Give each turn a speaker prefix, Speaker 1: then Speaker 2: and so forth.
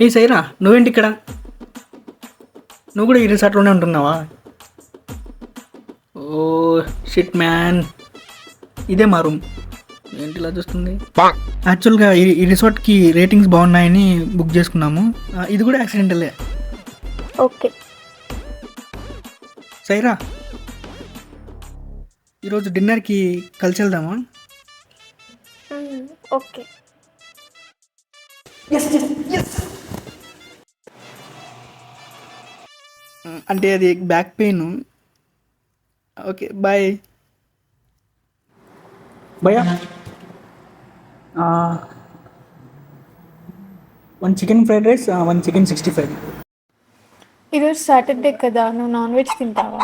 Speaker 1: ఏ సైరా? నువ్వేంటి ఇక్కడ నువ్వు కూడా ఈ రిసార్ట్లోనే ఉంటున్నావా? ఓ షిట్ మ్యాన్ ఇదే మా రూమ్. ఏంటి ఇలా చూస్తుంది? యాక్చువల్గా ఈ ఈ రిసార్ట్కి రేటింగ్స్ బాగున్నాయని బుక్ చేసుకున్నాము. ఇది కూడా యాక్సిడెంటలే.
Speaker 2: ఓకే.
Speaker 1: సైరా? ఈరోజు డిన్నర్కి కలిసి వెళ్దామా?
Speaker 2: ఓకే.
Speaker 1: అంటే అది బ్యాక్ పెయిన్ ఓకే బాయ్ భయా one chicken fried rice one chicken sixty five
Speaker 2: ఈరోజు సాటర్డే కదా నువ్వు నాన్ వెజ్ తింటావా?